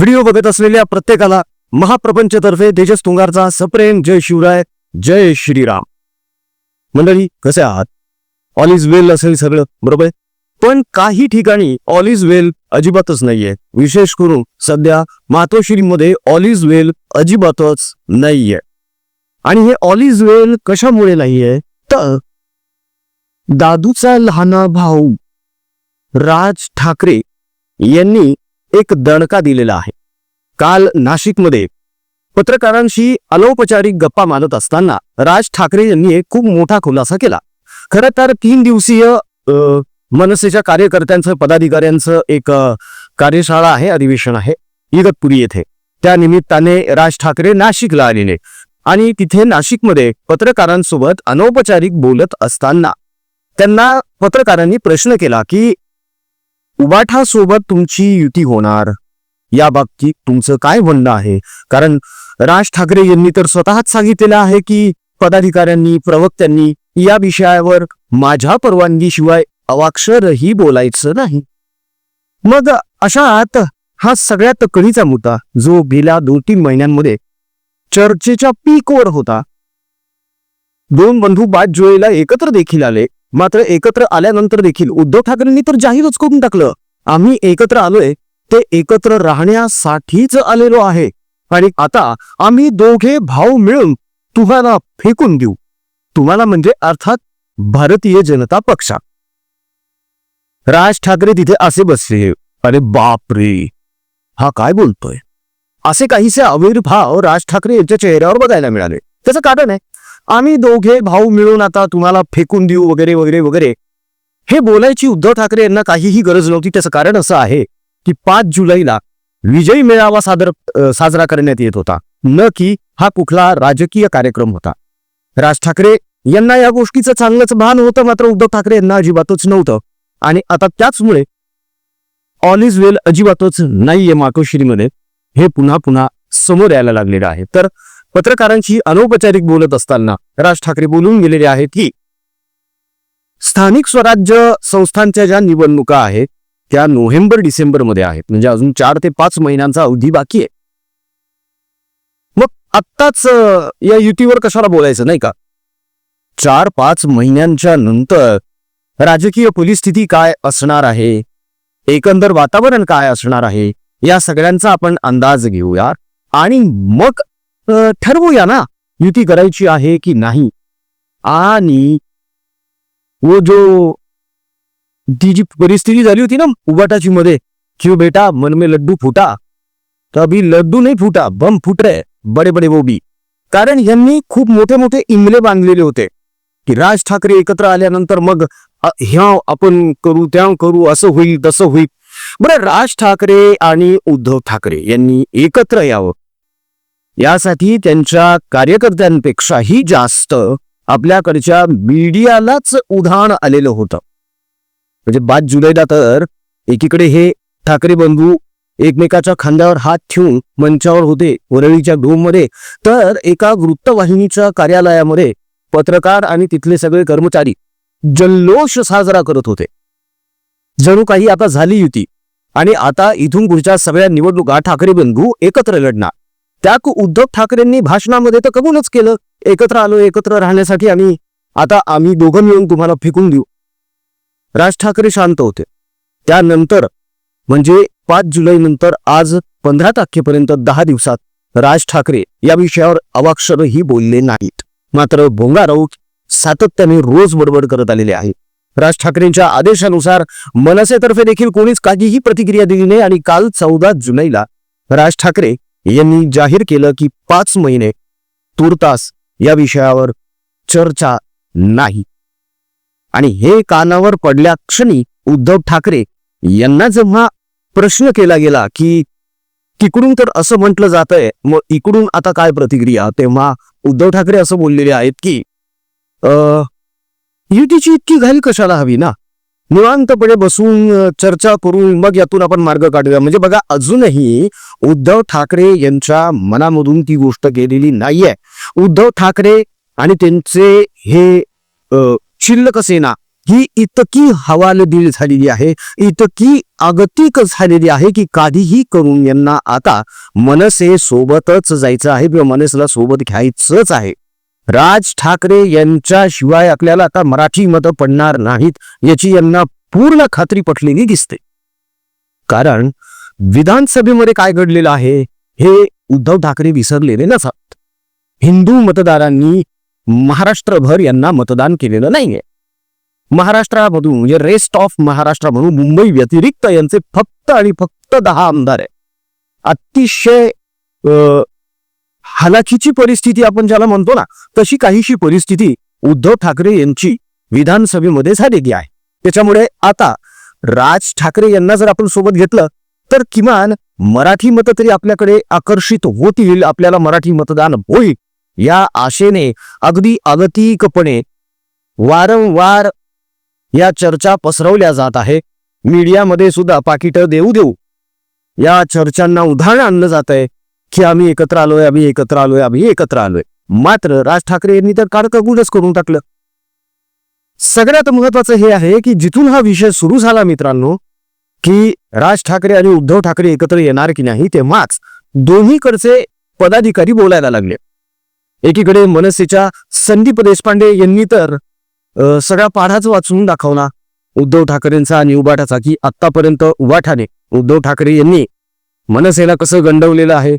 Video बघत असलेल्या प्रत्येकाला महाप्रपंचतर्फे तेजस तुंगारचा सप्रेम जय शिवराय जय श्रीराम. मंडळी कसे आहात? ऑल इज वेल असेल सगळं बरोबर? पण काही ठिकाणी ऑल इज वेल अजिबातच नाहीये. विशेष करून सध्या मातोश्रीमध्ये ऑल इज वेल अजिबातच नाहीये. आणि हे ऑल इज वेल कशामुळे नाहीये? तर दादूचा लहाना भाऊ राज ठाकरे यांनी एक दणका दिलेला आहे. काल नाशिकमध्ये पत्रकारांशी अनौपचारिक गप्पा मारत असताना राज ठाकरे यांनी एक खूप मोठा खुलासा केला. खरं तर तीन दिवसीय मनसेच्या कार्यकर्त्यांचं पदाधिकाऱ्यांचं एक कार्यशाळा आहे अधिवेशन आहे इगतपुरी येथे. त्या निमित्ताने राज ठाकरे नाशिकला आलेले. आणि तिथे नाशिकमध्ये पत्रकारांसोबत अनौपचारिक बोलत असताना त्यांना पत्रकारांनी प्रश्न केला की उबाठासोबत तुमची युती होणार. या बाबतीत तुमचं काय म्हणणं आहे? कारण राज ठाकरे यांनी तर स्वतःच सांगितलेलं आहे की पदाधिकाऱ्यांनी प्रवक्त्यांनी या विषयावर माझ्या परवानगीशिवाय अवाक्षरही बोलायचं नाही. मग अशात हा सगळ्यात कळीचा मुद्दा जो गेल्या दोन तीन महिन्यांमध्ये चर्चेच्या पीकवर होता. दोन बंधू बाद जुळेला एकत्र देखील आले. मात्र एकत्र आल्यानंतर देखील उद्धव ठाकरेंनी तर जाहीरच करून टाकलं. आम्ही एकत्र आलोय ते एकत्र राहण्यासाठीच आलेलो आहे. आणि आता आम्ही दोघे भाऊ मिळून तुम्हाला फेकून देऊ. तुम्हाला म्हणजे अर्थात भारतीय जनता पक्षा. राज ठाकरे तिथे असे बसले. अरे बापरे हा काय बोलतोय? असे काहीसे आविर्भाव राज ठाकरे यांच्या चेहऱ्यावर बघायला मिळाले. त्याचं कारण आहे आम्ही दोघे भाऊ मिळून आता तुम्हाला फेकून देऊ वगैरे वगैरे वगैरे. हे बोलायची उद्धव ठाकरे यांना काहीही गरज नव्हती. त्याचं कारण असं आहे की पाच जुलैला विजयी मेळावा सादर साजरा करण्यात येत होता. न की हा कुठला राजकीय कार्यक्रम होता. राज ठाकरे यांना या गोष्टीचं चांगलंच भान होतं मात्र उद्धव ठाकरे यांना अजिबातच नव्हतं. आणि आता त्याचमुळे ऑल इज वेल अजिबातच नाहीये मातोश्रीमध्ये. हे पुन्हा पुन्हा समोर यायला लागलेलं आहे. तर पत्रकारांशी अनौपचारिक बोलत असताना राज ठाकरे बोलून गेलेले आहेत की स्थानिक स्वराज्य संस्थांच्या ज्या निवडणुका आहेत त्या नोव्हेंबर डिसेंबरमध्ये आहेत. म्हणजे अजून चार ते पाच महिन्यांचा अवधी बाकी आहे. मग आत्ताच या युतीवर कशाला बोलायचं नाही का? चार पाच महिन्यांच्या नंतर राजकीय परिस्थिती काय असणार आहे? एकंदर वातावरण काय असणार आहे? या सगळ्यांचा आपण अंदाज घेऊया. आणि मग ठरवूया ना युती करायची आहे की नाही? आणि वो जो ती जी परिस्थिती झाली होती ना उबाटाची मध्ये क्यों बेटा मन में लड्डू फुटा तर अभी लड्डू नाही फुटा बम फुट रहे बडे बडे वो कारण यांनी खूप मोठे मोठे इंगले बांधलेले होते की राज ठाकरे एकत्र आल्यानंतर मग ह्या आपण करू त्या करू असं होईल तसं होईल. बरं राज ठाकरे आणि उद्धव ठाकरे यांनी एकत्र यावं. यासाठी त्यांच्या कार्यकर्त्यांपेक्षाही जास्त आपल्याकडच्या मीडियालाच उधाण आलेलं होतं. म्हणजे बाद जुलैला तर एकीकडे हे ठाकरे बंधू एकमेकाच्या खांद्यावर हात ठेवून मंचावर होते वरळीच्या मध्ये तर एका वृत्तवाहिनीच्या कार्यालयामध्ये पत्रकार आणि तिथले सगळे कर्मचारी जल्लोष साजरा करत होते. जणू काही आता झाली युती आणि आता इथून पुढच्या सगळ्या निवडणुका ठाकरे बंधू एकत्र लढणार. त्या उद्धव ठाकरेंनी भाषणामध्ये तर कबूलच केलं. एकत्र आलो एकत्र राहण्यासाठी आम्ही आता आम्ही दोघं मिळून तुम्हाला फेकून देऊ. राज ठाकरे शांत होते. त्यानंतर म्हणजे पाच जुलै नंतर आज पंधरा तारखेपर्यंत दहा दिवसात राज ठाकरे या विषयावर अवाक्षरही बोलले नाहीत. मात्र भोंगा राऊत सातत्याने रोज बडबड करत आलेले आहे राज ठाकरेंच्या आदेशानुसार मनसेतर्फे देखील कोणीच काहीही प्रतिक्रिया दिली नाही आणि काल चौदा जुलैला राज ठाकरे यांनी जाहीर केलं की पाच महिने तुर्तास या विषयावर चर्चा नाही. आणि हे कानावर पडल्या क्षणी उद्धव ठाकरे यांना जेव्हा प्रश्न केला गेला की तिकडून तर असं म्हटलं जातंय मग इकडून आता काय प्रतिक्रिया? तेव्हा उद्धव ठाकरे असं बोललेले आहेत की युतीची इतकी घाई कशाला हवी ना? निवांतपणे बसून चर्चा करून मग यातून आपण मार्ग काढूया. म्हणजे बघा अजूनही उद्धव ठाकरे यांच्या मनामधून ती गोष्ट गेलेली नाहीये. उद्धव ठाकरे आणि त्यांचे हे शिल्लक सेना ही इतकी हवालदिल झालेली आहे इतकी आगतिक झालेली आहे की काहीही करून यांना आता मनसे सोबतच जायचं आहे किंवा मनसेला सोबत घ्यायचंच आहे. राज ठाकरे यांच्याशिवाय आपल्याला आता मराठी मतं पडणार नाहीत याची यांना पूर्ण खात्री पटलेली दिसते. कारण विधानसभेमध्ये काय घडलेलं आहे हे उद्धव ठाकरे विसरलेले नसत हिंदू मतदारांनी महाराष्ट्रभर यांना मतदान केलेलं नाहीये. महाराष्ट्रामधून म्हणजे रेस्ट ऑफ महाराष्ट्र म्हणून मुंबई व्यतिरिक्त यांचे फक्त आणि फक्त दहा आमदार आहे अतिशय हालाखीची परिस्थिती आपण ज्याला म्हणतो ना तशी काहीशी परिस्थिती उद्धव ठाकरे यांची विधानसभेमध्ये झालेली आहे. त्याच्यामुळे आता राज ठाकरे यांना जर आपण सोबत घेतलं तर किमान मराठी मतं तरी आपल्याकडे आकर्षित होतील आपल्याला मराठी मतदान होईल. या आशेने अगदी अगतिकपणे वारंवार या चर्चा पसरवल्या जात आहे. मीडियामध्ये सुद्धा पाकिटं देऊ देऊ या चर्चांना उदाहरण आणलं जात आहे की आम्ही एकत्र आलोय आम्ही एकत्र आलोय आम्ही एकत्र आलोय. मात्र राज ठाकरे यांनी तर कारकगुणच करून टाकलं. सगळ्यात महत्वाचं हे आहे की जिथून हा विषय सुरू झाला मित्रांनो की राज ठाकरे आणि उद्धव ठाकरे एकत्र येणार की नाही तेव्हाच दोन्हीकडचे पदाधिकारी बोलायला लागले. एकीकडे मनसेच्या संदीप देशपांडे यांनी तर सगळा पाढाच वाचून दाखवला. उद्धव ठाकरेंचा आणि उबाठाचा की आतापर्यंत उबाठाने उद्धव ठाकरे यांनी मनसेला कसं गंडवलेलं आहे?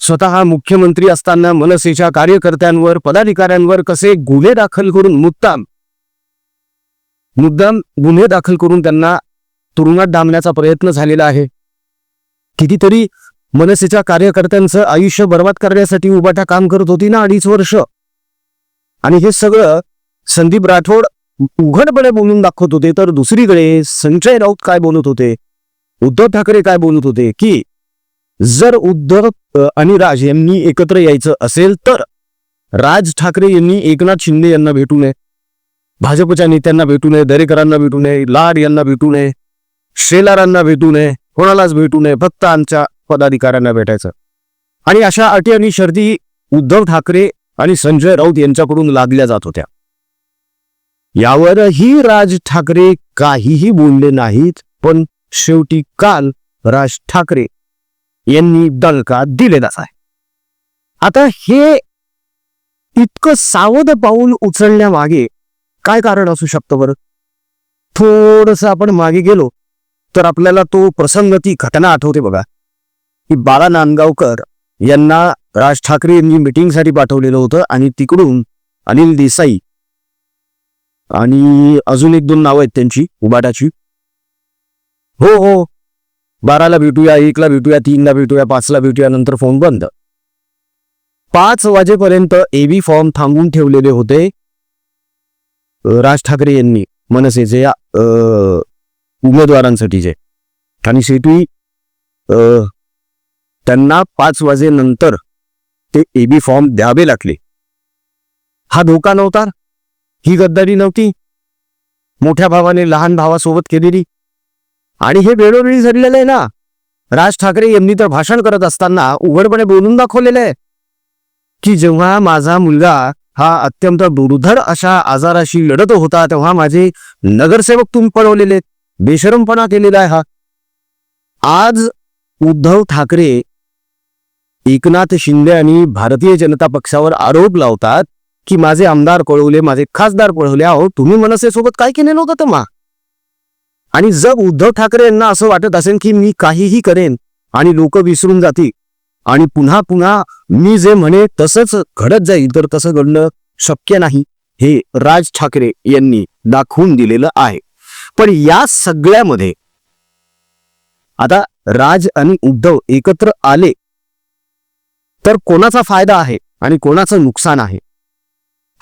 स्वतः मुख्यमंत्री असताना मनसेच्या कार्यकर्त्यांवर पदाधिकाऱ्यांवर कसे गुन्हे दाखल करून मुद्दाम मुद्दाम गुन्हे दाखल करून त्यांना तुरुंगात डांबण्याचा प्रयत्न झालेला आहे. कितीतरी मनसेच्या कार्यकर्त्यांचं आयुष्य बर्बाद करण्यासाठी उबाटा काम करत होती ना अडीच वर्ष. आणि हे सगळं संदीप राठोड उघडपणे बोलून दाखवत होते. तर दुसरीकडे संजय राऊत काय बोलत होते? उद्धव ठाकरे काय बोलत होते? की जर उद्धव आणि राज यांनी एकत्र यायचं असेल तर राज ठाकरे यांनी एकनाथ शिंदे यांना भेटू नये. भाजपच्या नेत्यांना भेटू नये दरेकरांना भेटू नये लाड यांना भेटू नये शेलारांना भेटू नये कोणालाच भेटू नये फक्त आमच्या पदाधिकाऱ्यांना भेटायचं. आणि अशा अटी आणि शर्ती उद्धव ठाकरे आणि संजय राऊत यांच्याकडून लादल्या जात होत्या. यावरही राज ठाकरे काहीही बोलले नाहीत पण शेवटी काल राज ठाकरे यांनी दणका दिलेलाच आहे. आता हे इतकं सावध पाऊल उचलण्यामागे काय कारण असू शकतं बरं? थोडस आपण मागे गेलो तर आपल्याला तो प्रसंग ती घटना आठवते बघा. की बाळा नांदगावकर यांना राज ठाकरे यांनी मिटिंगसाठी पाठवलेलं होतं आणि तिकडून अनिल देसाई आणि अजून एक दोन नावं आहेत त्यांची उबाटाची. हो हो. बाराला भेटूया एकला भेटूया तीनला भेटूया पाचला भेटूया नंतर फोन बंद. पाच वाजेपर्यंत एबी फॉर्म थांबवून ठेवलेले होते. राज ठाकरे यांनी मनसेचे या अ, उमेदवारांसाठीचे आणि शेवटी त्यांना पाच वाजेनंतर ते एबी फॉर्म द्यावे लागले. हा धोका नव्हता. ही गद्दारी नव्हती. मोठ्या भावाने लहान भावासोबत केलेली. आणि हे वेळोवेळी झालेलं आहे ना? राज ठाकरे यांनी तर भाषण करत असताना उघडपणे बोलून दाखवलेलं आहे. की जेव्हा माझा मुलगा हा अत्यंत दुर्धर अशा आजाराशी लढत होता तेव्हा माझे नगरसेवक तुम्ही पळवलेले बेशरमपणा केलेला आहे हा. आज उद्धव ठाकरे एकनाथ शिंदे आणि भारतीय जनता पक्षावर आरोप लावतात की माझे आमदार पळवले माझे खासदार पळवले. अहो तुम्ही मनसेसोबत काय केले नव्हतं मा आणि जर उद्धव ठाकरे यांना असं वाटत असेल की मी काहीही करेन आणि लोक विसरून जातील. आणि पुन्हा पुन्हा मी जे म्हणे तसंच घडत जाईल तर तसं घडणं शक्य नाही हे राज ठाकरे यांनी दाखवून दिलेलं आहे. पण या सगळ्यामध्ये आता राज आणि उद्धव एकत्र आले तर कोणाचा फायदा आहे आणि कोणाचं नुकसान आहे?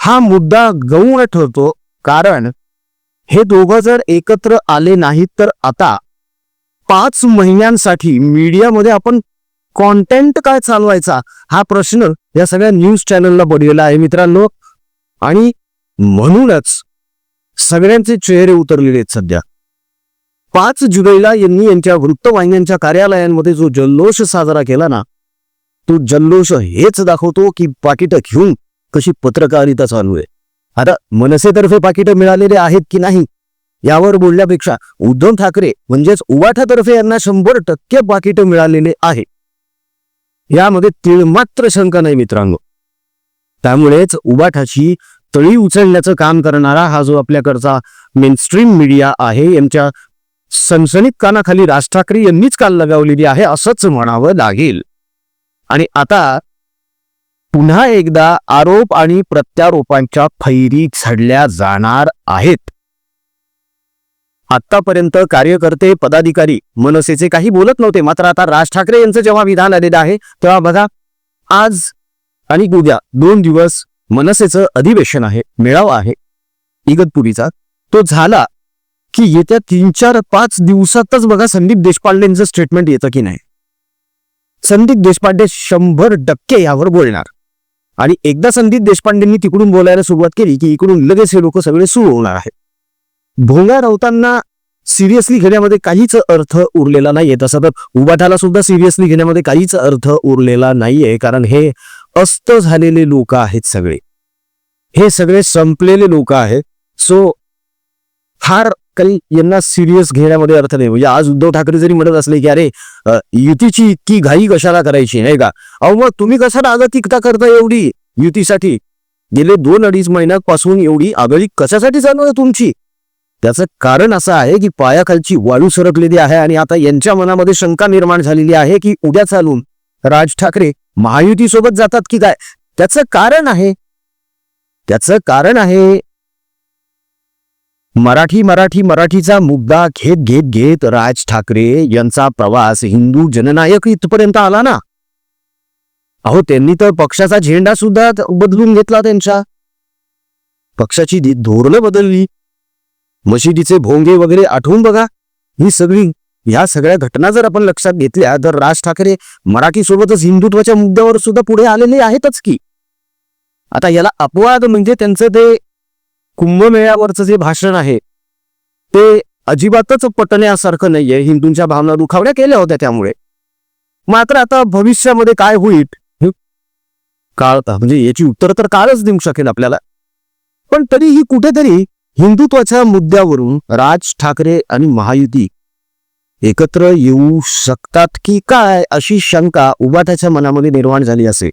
हा मुद्दा गौण ठरतो कारण हे दोघं जर एकत्र आले नाहीत तर आता पाच महिन्यांसाठी मीडियामध्ये आपण कॉन्टेंट काय चालवायचा हा प्रश्न या सगळ्या न्यूज चॅनलला पडलेला आहे मित्रांनो. आणि म्हणूनच सगळ्यांचे चेहरे उतरलेले आहेत सध्या. पाच जुलैला यांनी यांच्या वृत्तवाहिन्यांच्या कार्यालयांमध्ये जो जल्लोष साजरा केला ना तो जल्लोष हेच दाखवतो की पाकिटं घेऊन कशी पत्रकारिता चालू आहे. आता मनसेतर्फे पाकिटं मिळालेले आहेत की नाही यावर बोलण्यापेक्षा उद्धव ठाकरे म्हणजेच उवाठातर्फे यांना शंभर टक्के पाकिटं मिळालेले आहे यामध्ये तिळमात्र शंका नाही मित्रांनो. त्यामुळेच उबाठाची तळी उचलण्याचं काम करणारा हा जो आपल्याकडचा मेनस्ट्रीम मीडिया आहे यांच्या सनसनीत कानाखाली राज ठाकरे यांनीच काल लगावलेली आहे असंच म्हणावं लागेल. आणि आता पुन्हा एकदा आरोप आणि प्रत्यारोपांच्या फैरी झडल्या जाणार आहेत. आतापर्यंत कार्यकर्ते पदाधिकारी मनसेचे काही बोलत नव्हते मात्र आता राज ठाकरे यांचं जेव्हा विधान आलेलं आहे तेव्हा बघा आज आणि उद्या दोन दिवस मनसेचं अधिवेशन आहे मेळावा आहे इगतपुरीचा. तो झाला की येत्या तीन चार पाच दिवसातच बघा संदीप देशपांडेंचं स्टेटमेंट येतं की नाही. संदीप देशपांडे शंभर टक्के यावर बोलणार. आणि एकदा संदीप देशपांडेंनी तिकडून बोलायला सुरुवात केली की इकडून लगेच हे लोक सगळे सुरू होणार आहेत. भोंगा राऊतांना सिरियसली घेण्यामध्ये काहीच अर्थ उरलेला नाहीये. तसं तर उबाठाला सुद्धा सिरियसली घेण्यामध्ये काहीच अर्थ उरलेला नाहीये कारण हे अस्त झालेले लोक आहेत सगळे. हे सगळे संपलेले लोक आहेत. सो फार काही यांना सिरियस घेण्यामध्ये अर्थ नाही. म्हणजे आज उद्धव ठाकरे जरी म्हणत असले की अरे युतीची इतकी घाई कशाला करायची? नाही का? अहो मग तुम्ही कशाला आगतिकता करता एवढी युतीसाठी? गेले दोन अडीच महिन्यापासून एवढी आगळी कशासाठी चालू आहे तुमची? त्याचं कारण असं आहे की पायाखालची वाळू सरकलेली आहे आणि आता यांच्या मनामध्ये शंका निर्माण झालेली आहे की उद्या चालून राज ठाकरे महायुती सोबत जातात की काय? त्याचं कारण आहे. त्याचं कारण आहे मराठी मराठी मराठीचा मुद्दा घेत घेत घेत राज ठाकरे यांचा प्रवास हिंदू जननायक इथपर्यंत आला ना? अहो त्यांनी तर पक्षाचा झेंडा सुद्धा बदलून घेतला त्यांच्या. पक्षाची धोरणं बदलली. मशिदीचे भोंगे वगैरे आठवून बघा. ही सगळी ह्या सगळ्या घटना जर आपण लक्षात घेतल्या तर राज ठाकरे मराठीसोबतच हिंदुत्वाच्या मुद्द्यावर सुद्धा पुढे आलेले आहेतच की. आता याला अपवाद म्हणजे त्यांचं ते कुंभमेळ्यावरचं जे भाषण आहे ते अजिबातच पटण्यासारखं नाहीये. हिंदूंच्या भावना दुखावड्या केल्या होत्या त्यामुळे. मात्र आता भविष्यामध्ये काय होईल हे काळ म्हणजे याची उत्तर तर काळच देऊ शकेल आपल्याला. पण तरीही कुठेतरी हिंदुत्वाच्या मुद्द्यावरून राज ठाकरे आणि महायुती एकत्र येऊ शकतात की काय अशी शंका उबाठाच्या मनामध्ये निर्माण झाली असे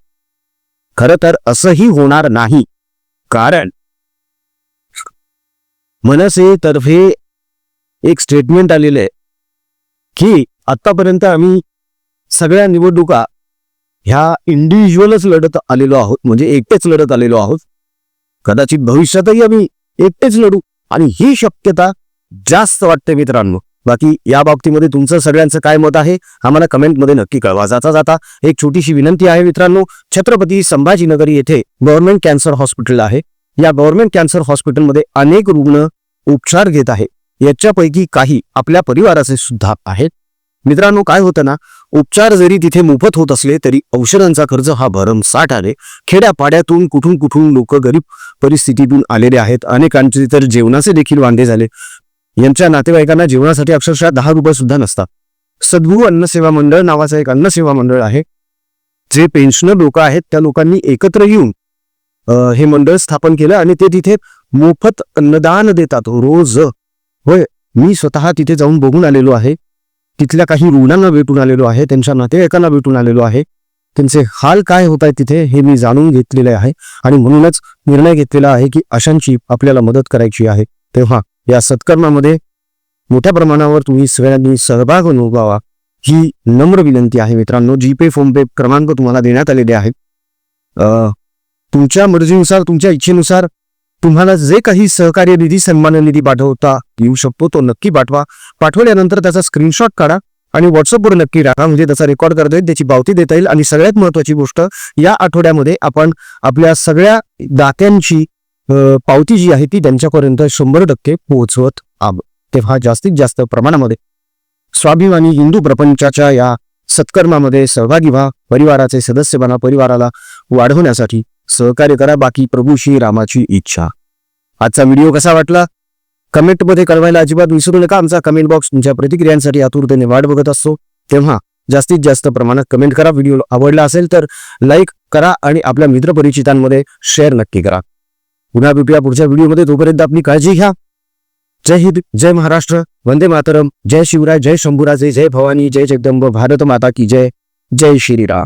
खरं तर असंही होणार नाही. कारण मनसे तर्फे एक स्टेटमेंट आलेलं आहे की आत्तापर्यंत आम्ही सगळ्या निवडणुका ह्या इंडिव्हिज्युअलच लढत आलेलो आहोत म्हणजे एकटेच लढत आलेलो आहोत. कदाचित भविष्यातही आम्ही एकटेच लढू आणि ही शक्यता जास्त वाटते मित्रांनो. बाकी या बाबतीमध्ये तुमचं सगळ्यांचं काय मत आहे आम्हाला कमेंटमध्ये नक्की कळवा. जाता जाता एक छोटीशी विनंती आहे मित्रांनो छत्रपती संभाजीनगर येथे गव्हर्नमेंट कॅन्सर हॉस्पिटल आहे. या गव्हर्नमेंट कॅन्सर हॉस्पिटलमध्ये अनेक रुग्ण उपचार घेत आहे. याच्यापैकी काही आपल्या परिवाराचे सुद्धा आहेत. मित्रांनो काय होतं ना उपचार जरी तिथे मोफत होत असले तरी औषधांचा खर्च हा भरमसाठ आहे. खेड्यापाड्यातून कुठून कुठून लोक गरीब परिस्थितीतून आलेले आहेत. अनेकांचे तर जेवणाचे देखील वांदे झाले. यांच्या नातेवाईकांना जेवणासाठी अक्षरशः दहा रुपये सुद्धा नसतात. सद्गुरू अन्नसेवा मंडळ नावाचं एक अन्नसेवा मंडळ आहे. जे पेन्शनर लोक आहेत त्या लोकांनी एकत्र येऊन हे मंडळ स्थापन केलं आणि ते तिथे मोफत अन्नदान देतात रोज. होय मी स्वतः तिथे जाऊन बघून आलेलो आहे. तिथल्या काही रुग्णांना भेटून आलेलो आहे त्यांच्या नातेवाईकांना भेटून आलेलो आहे. त्यांचे हाल काय होत आहेत तिथे हे मी जाणून घेतलेले आहे आणि म्हणूनच निर्णय घेतलेला आहे की अशांची आपल्याला मदत करायची आहे. तेव्हा या सत्कर्मामध्ये मोठ्या प्रमाणावर तुम्ही सगळ्यांनी सहभाग अनुभवावा. ही नम्र विनंती आहे मित्रांनो. जीपे फोनपे क्रमांक तुम्हाला देण्यात आलेले आहेत तुमच्या मर्जीनुसार तुमच्या इच्छेनुसार तुम्हाला जे काही सहकार्य निधी सन्मान निधी पाठवता येऊ शकतो तो नक्की पाठवा. पाठवल्यानंतर त्याचा स्क्रीनशॉट काढा आणि व्हॉट्सअपवर नक्की टाका म्हणजे त्याचा रेकॉर्ड करता येईल त्याची पावती देता येईल आणि सगळ्यात महत्वाची गोष्ट या आठवड्यामध्ये आपण आपल्या सगळ्या दात्यांची पावती जी आहे ती त्यांच्यापर्यंत शंभर टक्के पोहोचवत आहोत. तेव्हा जास्तीत जास्त प्रमाणामध्ये स्वाभिमानी हिंदू प्रपंचाच्या या सत्कर्मामध्ये सहभागी व्हा. परिवाराचे सदस्य बना परिवाराला वाढवण्यासाठी सहकार्य करा. बाकी प्रभू श्री रामाची इच्छा. आजचा व्हिडिओ कसा वाटला? कमेंटमध्ये कळवायला अजिबात विसरू नका. आमचा कमेंट बॉक्स तुमच्या प्रतिक्रियांसाठी आतुरतेने वाट बघत असतो. तेव्हा जास्तीत जास्त प्रमाणात कमेंट करा. व्हिडिओ आवडला असेल तर लाईक करा आणि आपल्या मित्रपरिचितांमध्ये शेअर नक्की करा. पुन्हा भेटूया पुढच्या व्हिडिओमध्ये. तोपर्यंत आपली काळजी घ्या. जय हिंद जय महाराष्ट्र. वंदे मातरम. जय शिवराय जय शंभूराजे जय भवानी जय जगदंब भारत माता की जय. जय श्रीराम.